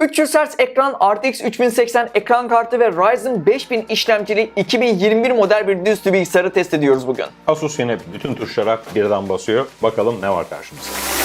300 Hz ekran, RTX 3080 ekran kartı ve Ryzen 5000 işlemcili 2021 model bir dizüstü bilgisayarı test ediyoruz bugün. Asus yine bütün tuşlara birden basıyor. Bakalım ne var karşımızda.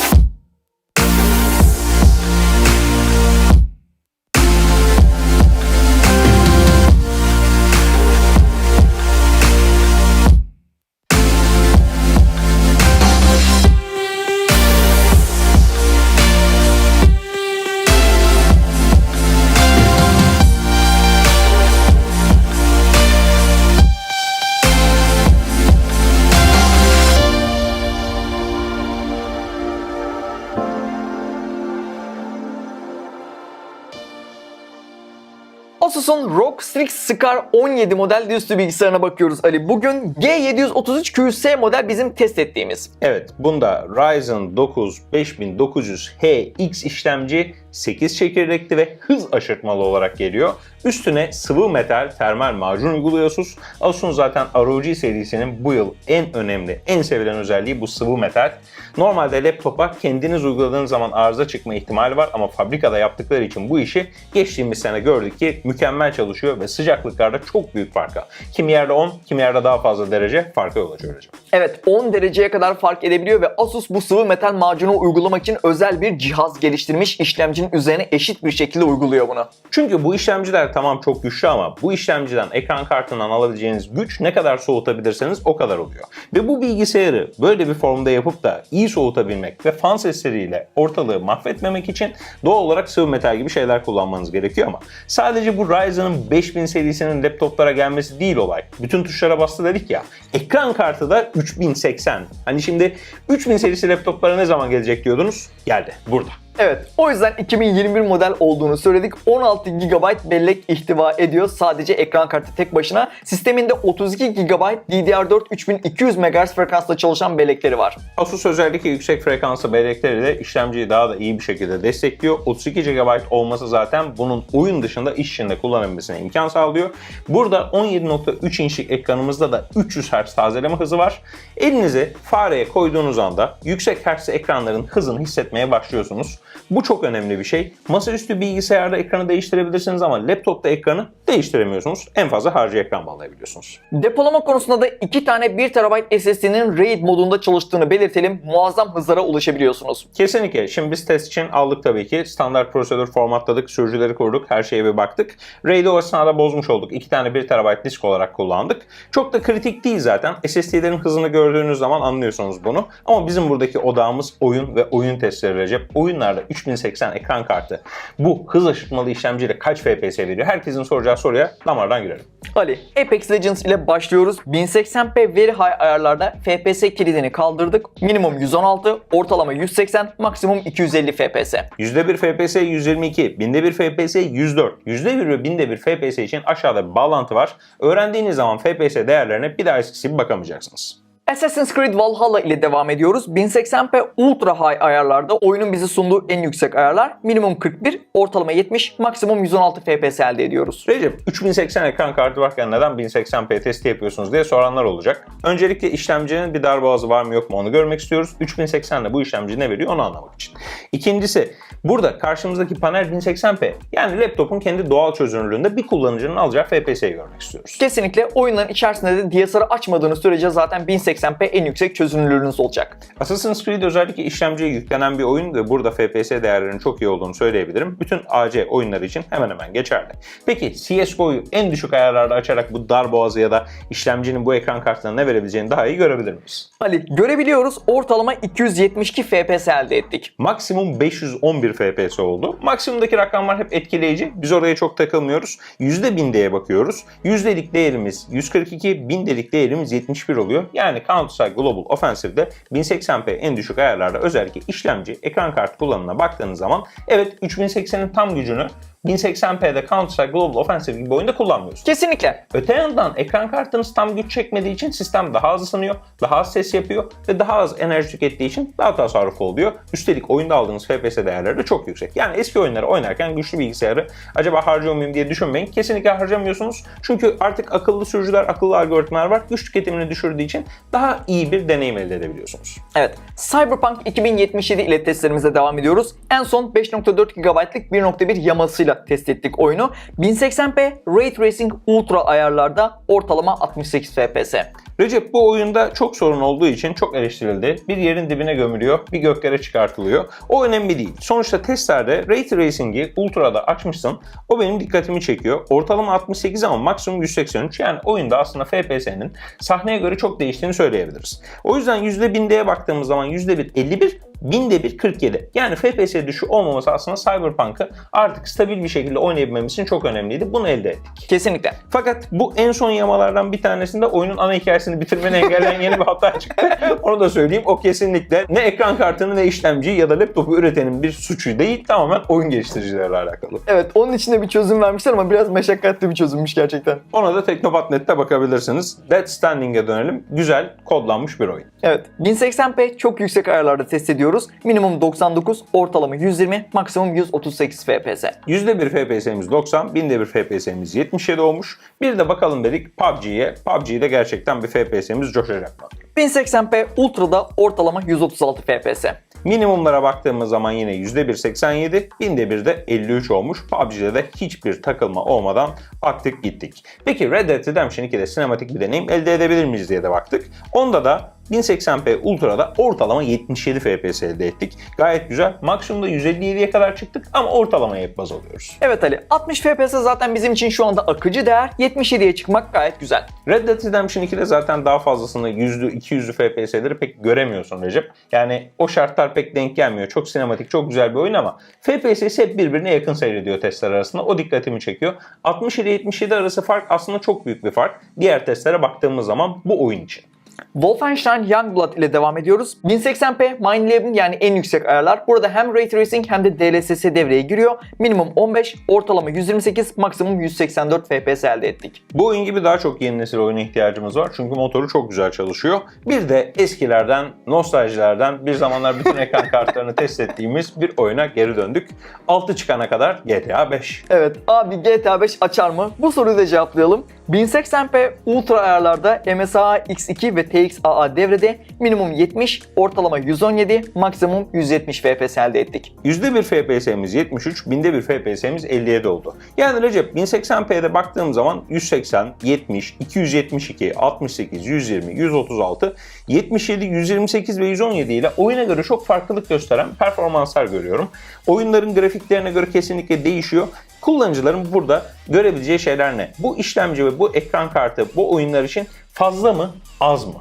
Asus'un ROG Strix Scar 17 model dizüstü bilgisayarına bakıyoruz Ali. Bugün G733 QS model bizim test ettiğimiz. Evet, bunda Ryzen 9 5900HX işlemci 8 çekirdekli ve hız aşırtmalı olarak geliyor. Üstüne sıvı metal termal macun uyguluyor Asus. Asus'un zaten ROG serisinin bu yıl en önemli, en sevilen özelliği bu sıvı metal. Normalde laptopa kendiniz uyguladığınız zaman arıza çıkma ihtimali var ama fabrikada yaptıkları için bu işi geçtiğimiz sene gördük ki mükemmel çalışıyor ve sıcaklıklarda çok büyük farka. Kimi yerde 10, kimi yerde daha fazla derece farka yol açıyor hocam. Evet 10 dereceye kadar fark edebiliyor ve Asus bu sıvı metal macunu uygulamak için özel bir cihaz geliştirmiş. işlemcinin üzerine eşit bir şekilde uyguluyor bunu. Çünkü bu işlemciler tamam çok güçlü ama bu işlemciden ekran kartından alabileceğiniz güç ne kadar soğutabilirseniz o kadar oluyor. Ve bu bilgisayarı böyle bir formda yapıp da iyi soğutabilmek ve fan sesleriyle ortalığı mahvetmemek için doğal olarak sıvı metal gibi şeyler kullanmanız gerekiyor ama sadece bu Ryzen'ın 5000 serisinin laptoplara gelmesi değil olay. Bütün tuşlara bastı dedik ya. Ekran kartı da 3080. Hani şimdi 3000 serisi laptoplara ne zaman gelecek diyordunuz? Geldi. Burada. Evet, o yüzden 2021 model olduğunu söyledik. 16 GB bellek ihtiva ediyor sadece ekran kartı tek başına. Sisteminde 32 GB DDR4 3200 MHz frekansla çalışan bellekleri var. Asus özellikle yüksek frekanslı bellekleriyle işlemciyi daha da iyi bir şekilde destekliyor. 32 GB olması zaten bunun oyun dışında iş içinde kullanabilmesine imkan sağlıyor. Burada 17.3 inçlik ekranımızda da 300 Hz tazeleme hızı var. Elinizi fareye koyduğunuz anda yüksek hertzli ekranların hızını hissetmeye başlıyorsunuz. Bu çok önemli bir şey. Masaüstü bilgisayarda ekranı değiştirebilirsiniz ama laptopta ekranı değiştiremiyorsunuz. En fazla harcı ekran bağlayabiliyorsunuz. Depolama konusunda da 2 tane 1 TB SSD'nin RAID modunda çalıştığını belirtelim. Muazzam hızlara ulaşabiliyorsunuz. Kesinlikle. Şimdi biz test için aldık tabii ki. Standart prosedür formatladık, sürücüleri kurduk, her şeye bir baktık. RAID'i o esnada bozmuş olduk. 2 tane 1 TB disk olarak kullandık. Çok da kritik değil zaten. SSD'lerin hızını gördüğünüz zaman anlıyorsunuz bunu. Ama bizim buradaki odağımız oyun ve oyun testleri Recep. Oyunlarda 3080 ekran kartı bu hız aşırtmalı işlemciyle kaç FPS veriyor? Herkesin soracağı soruya damardan girelim. Ali, Apex Legends ile başlıyoruz. 1080p Very High ayarlarda FPS kilidini kaldırdık. Minimum 116, ortalama 180, maksimum 250 FPS. %1 FPS 122, binde 1 FPS 104, %1 ve binde 1 FPS için aşağıda bir bağlantı var. Öğrendiğiniz zaman FPS değerlerine bir daha eskisi gibi bakamayacaksınız. Assassin's Creed Valhalla ile devam ediyoruz. 1080p Ultra High ayarlarda oyunun bize sunduğu en yüksek ayarlar. Minimum 41, ortalama 70, maksimum 116 FPS elde ediyoruz. Recep 3080 ekran kartı varken neden 1080p testi yapıyorsunuz diye soranlar olacak. Öncelikle işlemcinin bir darboğazı var mı yok mu onu görmek istiyoruz. 3080 ile bu işlemci ne veriyor onu anlamak için. İkincisi burada karşımızdaki panel 1080p yani laptopun kendi doğal çözünürlüğünde bir kullanıcının alacağı FPS'yi görmek istiyoruz. Kesinlikle oyunların içerisinde de DSR'ı açmadığınız sürece zaten 1080p en yüksek çözünürlüğünüz olacak. Assassin's Creed özellikle işlemciye yüklenen bir oyun ve burada FPS değerlerinin çok iyi olduğunu söyleyebilirim. Bütün AC oyunları için hemen hemen geçerli. Peki CSGO'yu en düşük ayarlarda açarak bu darboğazı ya da işlemcinin bu ekran kartına ne verebileceğini daha iyi görebilir miyiz? Ali görebiliyoruz ortalama 272 FPS elde ettik. Maksimum 511 FPS oldu. Maksimumdaki rakamlar hep etkileyici. Biz oraya çok takılmıyoruz. Yüzde bindeye bakıyoruz. Yüzdelik değerimiz 142, bindelik değerimiz 71 oluyor. Yani Counter-Strike Global Offensive'de 1080p en düşük ayarlarda özellikle işlemci, ekran kartı kullanımına baktığınız zaman evet 3080'in tam gücünü 1080p'de Counter-Strike Global Offensive gibi oyunda kullanmıyorsun. Kesinlikle. Öte yandan ekran kartınız tam güç çekmediği için sistem daha az ısınıyor, daha az ses yapıyor ve daha az enerji tükettiği için daha tasarruflu oluyor. Üstelik oyunda aldığınız FPS değerleri de çok yüksek. Yani eski oyunları oynarken güçlü bilgisayarı acaba harcıyor muyum diye düşünmeyin. Kesinlikle harcamıyorsunuz. Çünkü artık akıllı sürücüler, akıllı algoritmalar var. Güç tüketimini düşürdüğü için daha iyi bir deneyim elde edebiliyorsunuz. Evet. Cyberpunk 2077 ile testlerimize devam ediyoruz. En son 5.4 GB'lık 1.1 yamasıyla test ettik oyunu. 1080p Ray Tracing Ultra ayarlarda ortalama 68 FPS. Recep bu oyunda çok sorun olduğu için çok eleştirildi. Bir yerin dibine gömülüyor, bir göklere çıkartılıyor. O önemli değil. Sonuçta testlerde Ray Tracing'i Ultra'da açmışsın. O benim dikkatimi çekiyor. Ortalama 68 ama maksimum 183. Yani oyunda aslında FPS'nin sahneye göre çok değiştiğini söyleyebiliriz. O yüzden %1000'ye baktığımız zaman %1 51, binde bir 47. Yani FPS düşüşü olmaması aslında Cyberpunk'ı artık stabil bir şekilde oynayabilmemiz için çok önemliydi. Bunu elde ettik. Kesinlikle. Fakat bu en son yamalardan bir tanesinde oyunun ana hikayesini bitirmeni engelleyen yeni bir hata çıktı. Onu da söyleyeyim. O kesinlikle ne ekran kartını ne işlemciyi ya da laptopu üretenin bir suçu değil. Tamamen oyun geliştiricilerle alakalı. Evet onun için de bir çözüm vermişler ama biraz meşakkatli bir çözümmüş gerçekten. Ona da Teknopat.net'te bakabilirsiniz. Dead Standing'e dönelim. Güzel kodlanmış bir oyun. Evet 1080p çok yüksek ayarlarda test ediyoruz. Minimum 99, ortalama 120, maksimum 138 FPS. %1 FPS'miz 90, binde bir FPS'miz 77 olmuş. Bir de bakalım dedik PUBG'ye. PUBG'de gerçekten bir FPS'miz coşacak mı? 1080p Ultra'da ortalama 136 FPS. Minimumlara baktığımız zaman yine %1 87, binde bir de 53 olmuş. PUBG'de de hiçbir takılma olmadan baktık gittik. Peki Red Dead Redemption 2'de sinematik bir deneyim elde edebilir miyiz diye de baktık. Onda da 1080p Ultra'da ortalama 77 FPS elde ettik. Gayet güzel. Maksimumda 157'ye kadar çıktık ama ortalamayı hep baz alıyoruz. Evet Ali 60 FPS zaten bizim için şu anda akıcı değer. 77'ye çıkmak gayet güzel. Red Dead Redemption 2'de zaten daha fazlasını 100'lü 200'lü FPS'leri pek göremiyorsun Recep. Yani o şartlar pek denk gelmiyor. Çok sinematik, çok güzel bir oyun ama FPS'si hep birbirine yakın seyrediyor testler arasında. O dikkatimi çekiyor. 60 ile 77 arası fark aslında çok büyük bir fark. Diğer testlere baktığımız zaman bu oyun için. Wolfenstein Youngblood ile devam ediyoruz. 1080p Mindlab'in yani en yüksek ayarlar. Burada hem Ray Tracing hem de DLSS devreye giriyor. Minimum 15, ortalama 128, maksimum 184 FPS elde ettik. Bu oyun gibi daha çok yeni nesil oyuna ihtiyacımız var. Çünkü motoru çok güzel çalışıyor. Bir de eskilerden, nostaljilerden bir zamanlar bütün ekran kartlarını test ettiğimiz bir oyuna geri döndük. 6 çıkana kadar GTA 5. Evet abi GTA 5 açar mı? Bu soruyu da cevaplayalım. 1080p Ultra ayarlarda MSI X2 ve TXAA devrede minimum 70, ortalama 117, maksimum 170 FPS elde ettik. %1 FPS'miz 73, binde bir FPS'miz 57 oldu. Yani Recep 1080p'de baktığım zaman 180, 70, 272, 68, 120, 136, 77, 128 ve 117 ile oyuna göre çok farklılık gösteren performanslar görüyorum. Oyunların grafiklerine göre kesinlikle değişiyor. Kullanıcıların burada görebileceği şeyler ne? Bu işlemci ve bu ekran kartı bu oyunlar için fazla mı, az mı?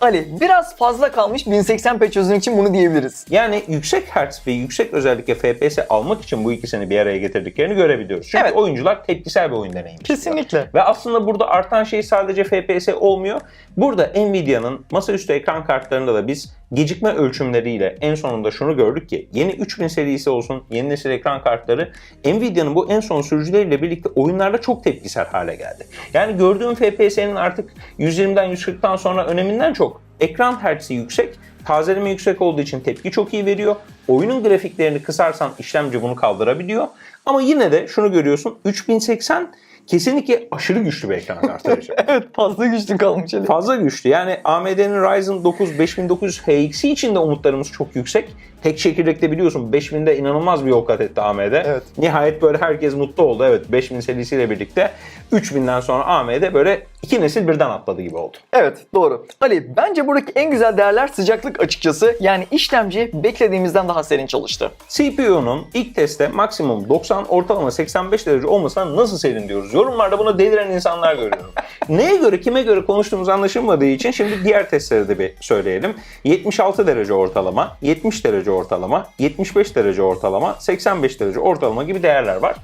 Ali biraz fazla kalmış 1080p çözüm için bunu diyebiliriz. Yani yüksek hertz ve yüksek özellikle FPS almak için bu ikisini bir araya getirdiklerini görebiliyoruz. Çünkü Evet. oyuncular tepkisel bir oyun deneyimi istiyor. Kesinlikle. Ve aslında burada artan şey sadece FPS olmuyor. Burada Nvidia'nın masaüstü ekran kartlarında da biz gecikme ölçümleriyle en sonunda şunu gördük ki yeni 3000 serisi olsun yeni nesil ekran kartları Nvidia'nın bu en son sürücüleriyle birlikte oyunlarda çok tepkisel hale geldi. Yani gördüğüm FPS'nin artık 120'den 140'tan sonra öneminden çok ekran hertzi yüksek, tazeleme yüksek olduğu için tepki çok iyi veriyor. Oyunun grafiklerini kısarsan işlemci bunu kaldırabiliyor. Ama yine de şunu görüyorsun 3080 kesinlikle aşırı güçlü bir ekran kartı. Evet fazla güçlü kalmış Ali. Fazla güçlü. Yani AMD'nin Ryzen 9 5900 HX'i için de umutlarımız çok yüksek. Tek çekirdekte biliyorsun 5000'de inanılmaz bir yol kat etti AMD. Evet. Nihayet böyle herkes mutlu oldu. Evet 5000 serisiyle birlikte 3000'den sonra AMD böyle iki nesil birden atladı gibi oldu. Evet doğru. Ali bence buradaki en güzel değerler sıcaklık açıkçası. Yani işlemci beklediğimizden daha serin çalıştı. CPU'nun ilk testte maksimum 90 ortalama 85 derece olmasına nasıl serin diyoruz? Yorumlarda buna deliren insanlar görüyorum. Neye göre kime göre konuştuğumuz anlaşılmadığı için şimdi diğer testleri de bir söyleyelim. 76 derece ortalama, 70 derece ortalama, 75 derece ortalama, 85 derece ortalama gibi değerler var.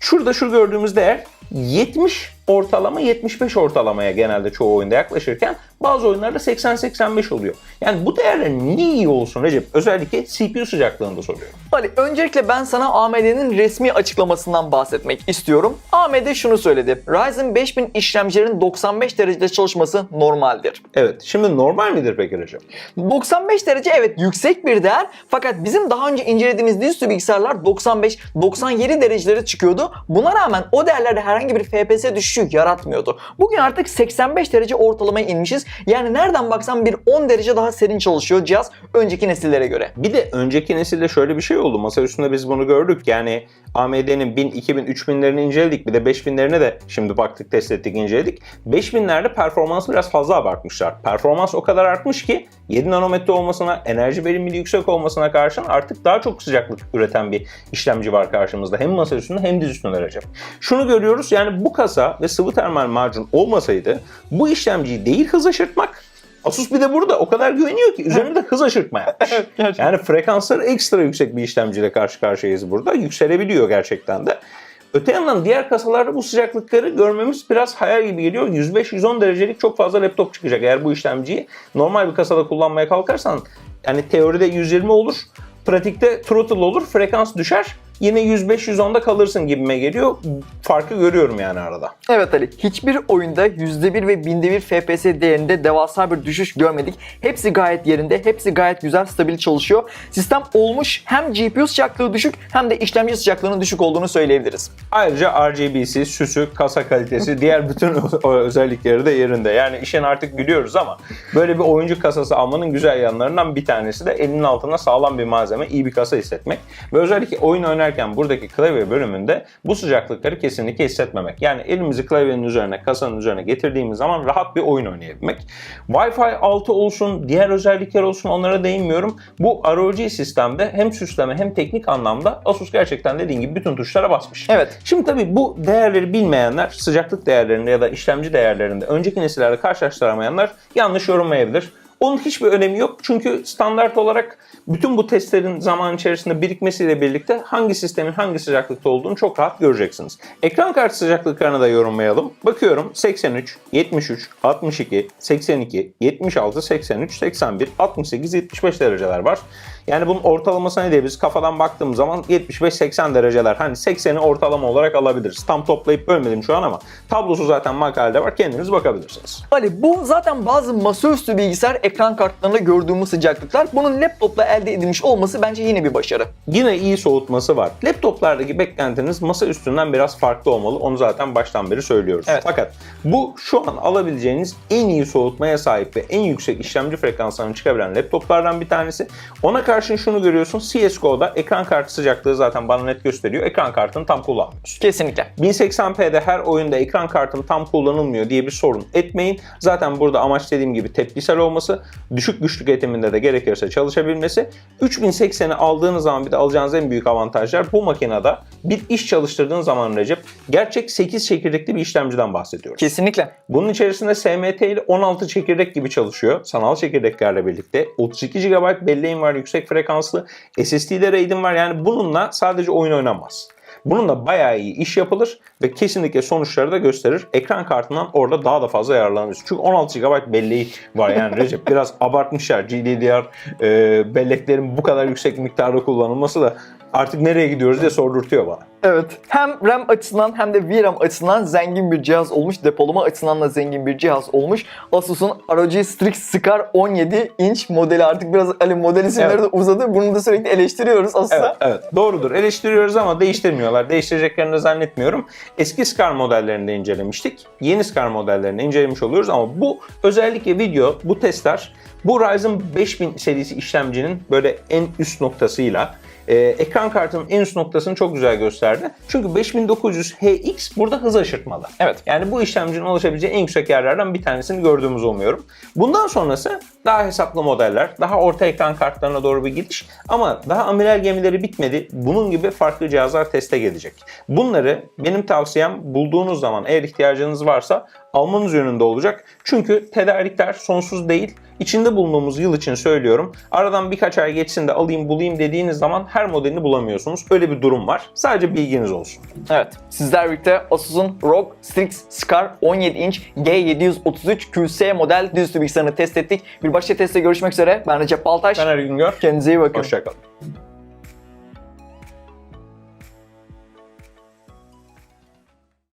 Şurada şu gördüğümüz değer 70 ortalama 75 ortalamaya genelde çoğu oyunda yaklaşırken bazı oyunlarda 80-85 oluyor. Yani bu değerler niye iyi olsun Recep? Özellikle CPU sıcaklığında soruyorum. Ali öncelikle ben sana AMD'nin resmi açıklamasından bahsetmek istiyorum. AMD şunu söyledi. Ryzen 5000 işlemcilerin 95 derecede çalışması normaldir. Evet. Şimdi normal midir peki Recep? 95 derece evet yüksek bir değer fakat bizim daha önce incelediğimiz dizüstü bilgisayarlar 95-97 derecelere çıkıyordu. Buna rağmen o değerlerde herhangi bir FPS düşüşü yaratmıyordu. Bugün artık 85 derece ortalamaya inmişiz. Yani nereden baksan bir 10 derece daha serin çalışıyor cihaz önceki nesillere göre. Bir de önceki nesilde şöyle bir şey oldu. Masa üstünde biz bunu gördük. Yani AMD'nin 1000, 2000, 3000'lerini inceledik. Bir de 5000'lerini de şimdi baktık, test ettik, inceledik. 5000'lerde performansı biraz fazla abartmışlar. Performans o kadar artmış ki 7 nanometre olmasına, enerji verimliliği yüksek olmasına karşın artık daha çok sıcaklık üreten bir işlemci var karşımızda. Hem masa üstünde hem diz üstünde Recep. Şunu görüyoruz yani bu kasa ve sıvı termal macun olmasaydı bu işlemciyi değil hız aşırtmak Asus bir de burada o kadar güveniyor ki üzerinde hız aşırtma yapmış. gerçekten. yani frekansları ekstra yüksek bir işlemciyle karşı karşıyayız burada. Yükselebiliyor gerçekten de. Öte yandan diğer kasalarda bu sıcaklıkları görmemiz biraz hayal gibi geliyor. 105-110 derecelik çok fazla laptop çıkacak. Eğer bu işlemciyi normal bir kasada kullanmaya kalkarsan yani teoride 120 olur, pratikte throttle olur, frekans düşer. Yine 105-110'da kalırsın gibime geliyor. Farkı görüyorum yani arada. Evet Ali, hiçbir oyunda %1 ve binde bir FPS değerinde devasa bir düşüş görmedik. Hepsi gayet yerinde, hepsi gayet güzel, stabil çalışıyor. Sistem olmuş hem GPU sıcaklığı düşük hem de işlemci sıcaklığının düşük olduğunu söyleyebiliriz. Ayrıca RGB'si, süsü, kasa kalitesi, diğer bütün özellikleri de yerinde. Yani işin artık gülüyoruz ama böyle bir oyuncu kasası almanın güzel yanlarından bir tanesi de elinin altına sağlam bir malzeme, iyi bir kasa hissetmek. Ve özellikle oyun oynarken buradaki klavye bölümünde bu sıcaklıkları kesinlikle hissetmemek. Yani elimizi klavyenin üzerine, kasanın üzerine getirdiğimiz zaman rahat bir oyun oynayabilmek. Wi-Fi 6 olsun, diğer özellikler olsun onlara değinmiyorum. Bu ROG sistemde hem süsleme hem teknik anlamda Asus gerçekten dediğin gibi bütün tuşlara basmış. Evet. Şimdi tabii bu değerleri bilmeyenler, sıcaklık değerlerinde ya da işlemci değerlerinde önceki nesillerle karşılaştıramayanlar yanlış yorumlayabilir. Onun hiçbir önemi yok çünkü standart olarak bütün bu testlerin zaman içerisinde birikmesiyle birlikte hangi sistemin hangi sıcaklıkta olduğunu çok rahat göreceksiniz. Ekran kartı sıcaklıklarını da yorumlayalım. Bakıyorum 83, 73, 62, 82, 76, 83, 81, 68, 75 dereceler var. Yani bunun ortalaması ne diye biz kafadan baktığımız zaman 75-80 dereceler. Hani 80'i ortalama olarak alabiliriz. Tam toplayıp bölmedim şu an ama tablosu zaten makalede var. Kendiniz bakabilirsiniz. Ali bu zaten bazı masaüstü bilgisayar ekran kartlarında gördüğümüz sıcaklıklar. Bunun laptopla elde edilmiş olması bence yine bir başarı. Yine iyi soğutması var. Laptoplardaki beklentiniz masa üstünden biraz farklı olmalı. Onu zaten baştan beri söylüyoruz. Evet. Fakat bu şu an alabileceğiniz en iyi soğutmaya sahip ve en yüksek işlemci frekanslarını çıkabilen laptoplardan bir tanesi. Ona karşın şunu görüyorsun. CSGO'da ekran kartı sıcaklığı zaten bana net gösteriyor. Ekran kartını tam kullanmıyorsun. Kesinlikle. 1080p'de her oyunda ekran kartım tam kullanılmıyor diye bir sorun etmeyin. Zaten burada amaç dediğim gibi tepkisel olması, düşük güçlük eğitiminde de gerekirse çalışabilmesi. 3080'i aldığınız zaman bir de alacağınız en büyük avantajlar bu makinede bir iş çalıştırdığın zaman Recep gerçek 8 çekirdekli bir işlemciden bahsediyoruz. Kesinlikle. Bunun içerisinde SMT ile 16 çekirdek gibi çalışıyor. Sanal çekirdeklerle birlikte. 32 GB belleğim var, yüksek frekanslı. SSD'de RAID'im var. Yani bununla sadece oyun oynanmaz. Bununla bayağı iyi iş yapılır ve kesinlikle sonuçları da gösterir. Ekran kartından orada daha da fazla yararlanıyoruz. Çünkü 16 GB belleği var yani Recep. Biraz abartmışlar GDDR e, belleklerin bu kadar yüksek miktarda kullanılması da artık nereye gidiyoruz diye sordurtuyor bana. Evet. Hem RAM açısından hem de VRAM açısından zengin bir cihaz olmuş. Depolama açısından da zengin bir cihaz olmuş. Asus'un ROG Strix Scar 17 inç modeli artık biraz Ali model isimleri Evet. de uzadı. Bunu da sürekli eleştiriyoruz aslında. Evet, evet. Doğrudur. Eleştiriyoruz ama değiştirmiyorlar. Değiştireceklerini de zannetmiyorum. Eski Scar modellerini de incelemiştik. Yeni Scar modellerini incelemiş oluyoruz ama bu özellikle video, bu testler bu Ryzen 5000 serisi işlemcinin böyle en üst noktasıyla e, ekran kartının en üst noktasını çok güzel gösterdi. Çünkü 5900 HX burada hız aşırtmalı. Evet. Yani bu işlemcinin ulaşabileceği en yüksek yerlerden bir tanesini gördüğümüzü umuyorum. Bundan sonrası daha hesaplı modeller, daha orta ekran kartlarına doğru bir gidiş ama daha amiral gemileri bitmedi. Bunun gibi farklı cihazlar teste gelecek. Bunları benim tavsiyem bulduğunuz zaman eğer ihtiyacınız varsa almanız yönünde olacak. Çünkü tedarikler sonsuz değil. İçinde bulunduğumuz yıl için söylüyorum. Aradan birkaç ay geçsin de alayım bulayım dediğiniz zaman her modelini bulamıyorsunuz. Öyle bir durum var. Sadece bilginiz olsun. Evet, sizler birlikte Asus'un ROG Strix Scar 17 inç G733 QS model dizüstü bilgisayarını test ettik. Bir başka testte görüşmek üzere. Ben Recep Baltaş. Ben Ergün Gör. Kendinize iyi bakın. Hoşçakalın.